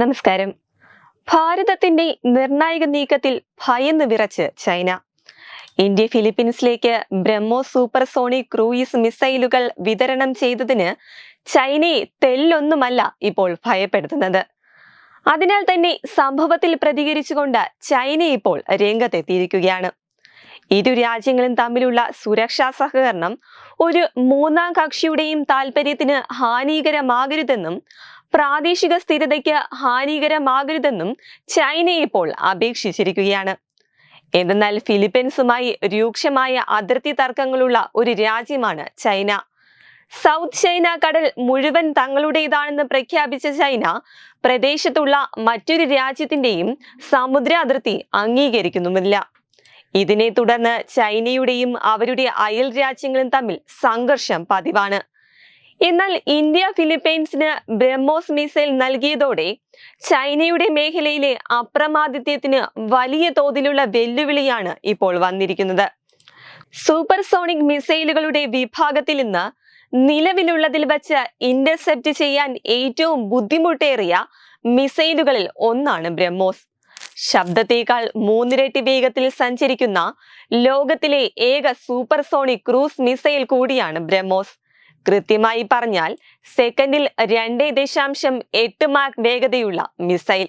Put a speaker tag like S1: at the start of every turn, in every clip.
S1: നമസ്കാരം. ഭാരതത്തിന്റെ നിർണായക നീക്കത്തിൽ ഭയന്ന് വിറച്ച് ചൈന. ഇന്ത്യ ഫിലിപ്പീൻസിലേക്ക് ബ്രഹ്മോസ് സൂപ്പർസോണിക് ക്രൂയിസ് മിസൈലുകൾ വിതരണം ചെയ്തതിന് ചൈനയെ തെല്ലൊന്നുമല്ല ഇപ്പോൾ ഭയപ്പെടുത്തുന്നത്. അതിനാൽ തന്നെ സംഭവത്തിൽ പ്രതികരിച്ചുകൊണ്ട് ചൈന ഇപ്പോൾ രംഗത്തെത്തിയിരിക്കുകയാണ്. ഇരു രാജ്യങ്ങളും തമ്മിലുള്ള സുരക്ഷാ സഹകരണം ഒരു മൂന്നാം കക്ഷിയുടെയും താൽപര്യത്തിന് ഹാനികരമാകരുതെന്നും പ്രാദേശിക സ്ഥിരതയ്ക്ക് ഹാനികരമാകരുതെന്നും ചൈന ഇപ്പോൾ അപേക്ഷിച്ചിരിക്കുകയാണ്. എന്തെന്നാൽ ഫിലിപ്പീൻസുമായി രൂക്ഷമായ അതിർത്തി തർക്കങ്ങളുള്ള ഒരു രാജ്യമാണ് ചൈന. സൗത്ത് ചൈന കടൽ മുഴുവൻ തങ്ങളുടേതാണെന്ന് പ്രഖ്യാപിച്ച ചൈന പ്രദേശത്തുള്ള മറ്റൊരു രാജ്യത്തിന്റെയും സമുദ്ര അതിർത്തി അംഗീകരിക്കുന്നുമില്ല. ഇതിനെ തുടർന്ന് ചൈനയുടെയും അവരുടെ അയൽ രാജ്യങ്ങളും തമ്മിൽ സംഘർഷം പതിവാണ്. എന്നാൽ ഇന്ത്യ ഫിലിപ്പൈൻസിന് ബ്രഹ്മോസ് മിസൈൽ നൽകിയതോടെ ചൈനയുടെ മേഖലയിലെ അപ്രമാദിത്യത്തിന് വലിയ തോതിലുള്ള വെല്ലുവിളിയാണ് ഇപ്പോൾ വന്നിരിക്കുന്നത്. സൂപ്പർസോണിക് മിസൈലുകളുടെ വിഭാഗത്തിൽ നിന്ന് നിലവിലുള്ളതിൽ വച്ച് ഇന്റർസെപ്റ്റ് ചെയ്യാൻ ഏറ്റവും ബുദ്ധിമുട്ടേറിയ മിസൈലുകളിൽ ഒന്നാണ് ബ്രഹ്മോസ്. ശബ്ദത്തേക്കാൾ മൂന്നിരട്ടി വേഗത്തിൽ സഞ്ചരിക്കുന്ന ലോകത്തിലെ ഏക സൂപ്പർസോണിക് ക്രൂസ് മിസൈൽ കൂടിയാണ് ബ്രഹ്മോസ്. കൃത്യമായി പറഞ്ഞാൽ സെക്കൻഡിൽ രണ്ട് ദശാംശം എട്ട് മാക് വേഗതയുള്ള മിസൈൽ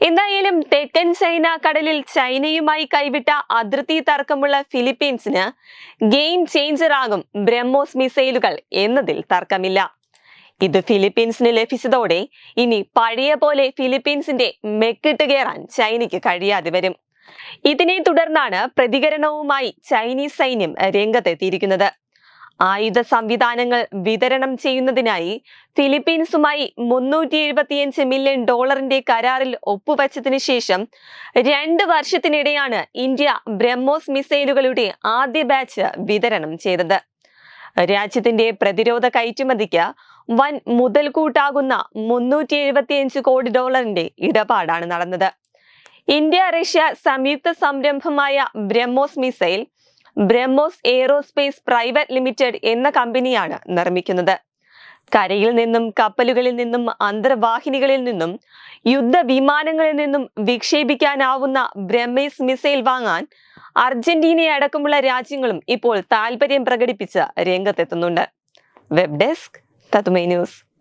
S1: എന്തായാലും തെക്കൻ ചൈന കടലിൽ ചൈനയുമായി കൈവിട്ട അതിർത്തി തർക്കമുള്ള ഫിലിപ്പീൻസിന് ഗെയിം ചേഞ്ചർ ആകും ബ്രഹ്മോസ് മിസൈലുകൾ എന്നതിൽ തർക്കമില്ല. ഇത് ഫിലിപ്പീൻസിന് ലഭിച്ചതോടെ ഇനി പഴയ പോലെ ഫിലിപ്പീൻസിന്റെ മെക്കിട്ട് കയറാൻ ചൈനയ്ക്ക് കഴിയാതെ വരും. ഇതിനെ തുടർന്നാണ് പ്രതികരണവുമായി ചൈനീസ് സൈന്യം രംഗത്തെത്തിയിരിക്കുന്നത്. ആയുധ സംവിധാനങ്ങൾ വിതരണം ചെയ്യുന്നതിനായി ഫിലിപ്പീൻസുമായി മുന്നൂറ്റി എഴുപത്തിയഞ്ച് മില്യൺ ഡോളറിന്റെ കരാറിൽ ഒപ്പുവച്ചതിനു ശേഷം രണ്ട് വർഷത്തിനിടെയാണ് ഇന്ത്യ ബ്രഹ്മോസ് മിസൈലുകളുടെ ആദ്യ ബാച്ച് വിതരണം ചെയ്തത്. രാജ്യത്തിന്റെ പ്രതിരോധ കയറ്റുമതിക്ക് വൻ മുതൽക്കൂട്ടാകുന്ന മുന്നൂറ്റി എഴുപത്തിയഞ്ച് കോടി ഡോളറിന്റെ ഇടപാടാണ് നടന്നത്. ഇന്ത്യ റഷ്യ സംയുക്ത സംരംഭമായ BrahMos missile BrahMos aerospace private limited എന്ന കമ്പനിയാണ് നിർമ്മിക്കുന്നത്. കരയിൽ നിന്നും കപ്പലുകളിൽ നിന്നും അന്തർവാഹിനികളിൽ നിന്നും യുദ്ധ വിമാനങ്ങളിൽ നിന്നും വിക്ഷേപിക്കാനാവുന്ന ബ്രഹ്മേസ് മിസൈൽ വാങ്ങാൻ അർജന്റീനയെ അടക്കമുള്ള രാജ്യങ്ങളും ഇപ്പോൾ താൽപര്യം പ്രകടിപ്പിച്ച് രംഗത്തെത്തുന്നുണ്ട്. Web desk Tatwamayi news.